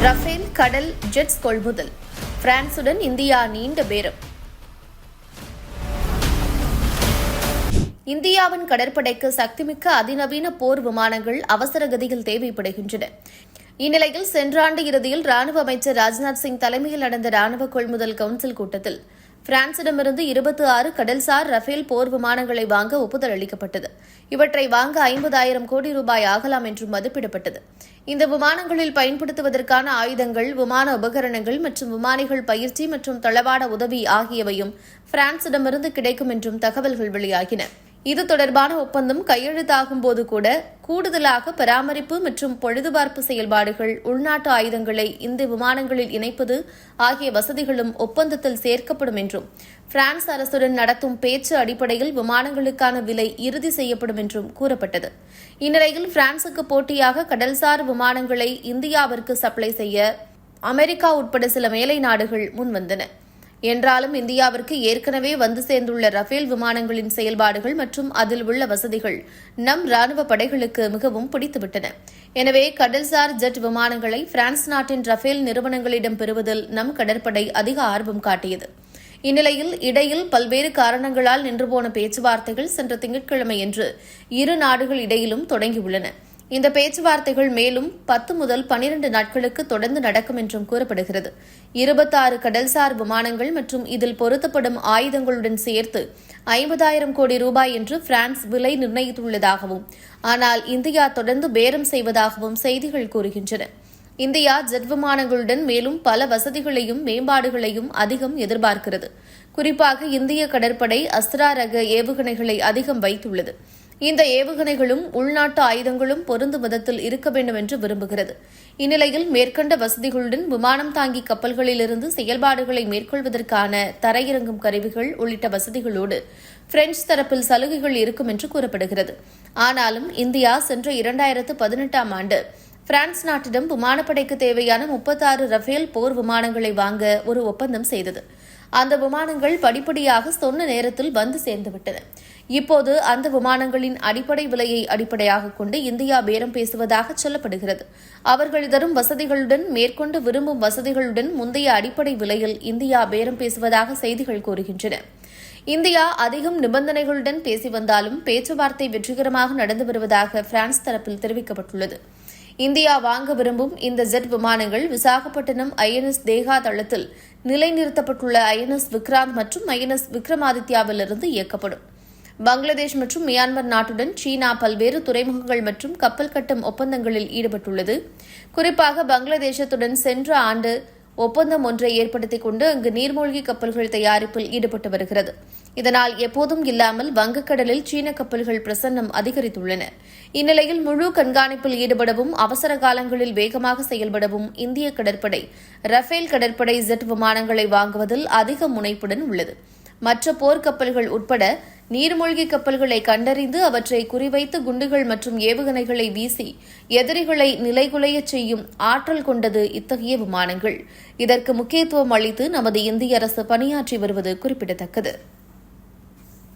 Rafale கடல் ஜெட்ஸ் கொள்முதல். பிரான்சுடன் India நீண்ட பேரம். இந்தியாவின் கடற்படைக்கு சக்திமிக்க அதிநவீன போர் விமானங்கள் அவசர கதியில் தேவைப்படுகின்றன. இந்நிலையில் சென்ற ஆண்டு இறுதியில் ராணுவ அமைச்சர் ராஜ்நாத் சிங் தலைமையில் நடந்த ராணுவ கொள்முதல் கவுன்சில் கூட்டத்தில் பிரான்சிடமிருந்து இருபத்தி ஆறு கடல்சார் ரஃபேல் போர் விமானங்களை வாங்க ஒப்புதல் அளிக்கப்பட்டது. இவற்றை வாங்க ஐம்பதாயிரம் கோடி ரூபாய் ஆகலாம் என்றும் மதிப்பிடப்பட்டது. இந்த விமானங்களில் பயன்படுத்துவதற்கான ஆயுதங்கள் விமான உபகரணங்கள் மற்றும் விமானிகள் பயிற்சி மற்றும் தளவாட உதவி ஆகியவையும் பிரான்சிடமிருந்து கிடைக்கும் என்றும் தகவல்கள் வெளியாகின. இது தொடர்பான ஒப்பந்தம் கையெழுத்தாகும் போது கூட கூடுதலாக பராமரிப்பு மற்றும் பழுதுபார்ப்பு செயல்பாடுகள் உள்நாட்டு ஆயுதங்களை இந்த விமானங்களில் இணைப்பது ஆகிய வசதிகளும் ஒப்பந்தத்தில் சேர்க்கப்படும் என்றும் பிரான்ஸ் அரசுடன் நடத்தும் பேச்சு அடிப்படையில் விமானங்களுக்கான விலை இறுதி செய்யப்படும் என்றும் கூறப்பட்டது. இந்நிலையில் பிரான்சுக்கு போட்டியாக கடல்சார் விமானங்களை இந்தியாவிற்கு சப்ளை செய்ய அமெரிக்கா உட்பட சில மேலை நாடுகள் முன்வந்தன. என்றாலும் இந்தியாவிற்கு ஏற்கனவே வந்து சேர்ந்துள்ள ரஃபேல் விமானங்களின் செயல்பாடுகள் மற்றும் அதில் உள்ள வசதிகள் நம் ராணுவ படைகளுக்கு மிகவும் பிடித்துவிட்டன. எனவே கடல்சார் ஜெட் விமானங்களை பிரான்ஸ் நாட்டின் ரஃபேல் நிறுவனங்களிடம் பெறுவதில் நம் கடற்படை அதிக ஆர்வம் காட்டியது. இந்நிலையில் இடையில் பல்வேறு காரணங்களால் நின்றுபோன பேச்சுவார்த்தைகள் சென்ற திங்கட்கிழமையன்று இரு நாடுகள் இடையிலும் தொடங்கியுள்ளன. இந்த பேச்சுவார்த்தைகள் மேலும் பத்து முதல் பனிரண்டு நாட்களுக்கு தொடர்ந்து நடக்கும் என்றும் கூறப்படுகிறது. இருபத்தாறு கடல்சார் விமானங்கள் மற்றும் இதில் பொருத்தப்படும் ஆயுதங்களுடன் சேர்த்து ஐம்பதாயிரம் கோடி ரூபாய் என்று பிரான்ஸ் விலை நிர்ணயித்துள்ளதாகவும் ஆனால் இந்தியா தொடர்ந்து பேரம் செய்வதாகவும் செய்திகள் கூறுகின்றன. இந்தியா ஜெட் விமானங்களுடன் மேலும் பல வசதிகளையும் மேம்பாடுகளையும் அதிகம் எதிர்பார்க்கிறது. குறிப்பாக இந்திய கடற்படை அஸ்திரா ரக ஏவுகணைகளை அதிகம் வைத்துள்ளது. இந்த ஏவுகணைகளும் உள்நாட்டு ஆயுதங்களும் பொருந்தும் விதத்தில் இருக்க வேண்டும் என்று விரும்புகிறது. இந்நிலையில் மேற்கண்ட வசதிகளுடன் விமானம் தாங்கி கப்பல்களிலிருந்து செயல்பாடுகளை மேற்கொள்வதற்கான தரையிறங்கும் கருவிகள் உள்ளிட்ட வசதிகளோடு பிரெஞ்சு தரப்பில் சலுகைகள் இருக்கும் என்று கூறப்படுகிறது. ஆனாலும் இந்தியா சென்ற இரண்டாயிரத்து பதினெட்டாம் ஆண்டு பிரான்ஸ் நாட்டிடம் விமானப்படைக்கு தேவையான முப்பத்தாறு ரஃபேல் போர் விமானங்களை வாங்க ஒரு ஒப்பந்தம் செய்தது. அந்த விமானங்கள் படிப்படியாக சொன்ன நேரத்தில் வந்து சேர்ந்துவிட்டன. இப்போது அந்த விமானங்களின் அடிப்படை விலையை அடிப்படையாக கொண்டு இந்தியா பேரம் பேசுவதாக சொல்லப்படுகிறது. அவர்கள் தரும் வசதிகளுடன் மேற்கொண்டு விரும்பும் வசதிகளுடன் முந்தைய அடிப்படை விலையில் இந்தியா பேரம் பேசுவதாக செய்திகள் கூறுகின்றன. இந்தியா அதிகம் நிபந்தனைகளுடன் பேசி வந்தாலும் பேச்சுவார்த்தை வெற்றிகரமாக நடந்து வருவதாக பிரான்ஸ் தரப்பில் தெரிவிக்கப்பட்டுள்ளது. இந்தியா வாங்க விரும்பும் இந்த ஜெட் விமானங்கள் விசாகப்பட்டினம் ஐஎன்எஸ் தேகா தளத்தில் நிலைநிறுத்தப்பட்டுள்ள ஐஎன்எஸ் விக்ராந்த் மற்றும் ஐஎன்எஸ் விக்ரமாதித்யாவிலிருந்து இயக்கப்படும். பங்களாதேஷ் மற்றும் மியான்மர் நாட்டுடன் சீனா பல்வேறு துறைமுகங்கள் மற்றும் கப்பல் கட்டும் ஒப்பந்தங்களில் ஈடுபட்டுள்ளது. குறிப்பாக பங்களாதேசத்துடன் சென்ற ஆண்டு ஒப்பந்தம் ஒன்றை ஏற்படுத்திக் கொண்டு அங்கு நீர்மூழ்கி கப்பல்கள் தயாரிப்பில் ஈடுபட்டு வருகிறது. இதனால் எப்போதும் இல்லாமல் வங்கக்கடலில் சீன கப்பல்கள் பிரசன்னம் அதிகரித்துள்ளன. இந்நிலையில் முழு கண்காணிப்பில் ஈடுபடவும் அவசர காலங்களில் வேகமாக செயல்படவும் இந்திய கடற்படை ரஃபேல் கடற்படை ஜெட் விமானங்களை வாங்குவதில் அதிக முனைப்புடன் உள்ளது. மற்ற போர்க்கப்பல்கள் உட்பட நீர்மூழ்கி கப்பல்களை கண்டறிந்து அவற்றை குறிவைத்து குண்டுகள் மற்றும் ஏவுகணைகளை வீசி எதிரிகளை நிலைகுலையச் செய்யும் ஆற்றல் கொண்டது இத்தகைய விமானங்கள். இதற்கு முக்கியத்துவம் அளித்து நமது இந்திய அரசு பணியாற்றி வருவது குறிப்பிடத்தக்கது.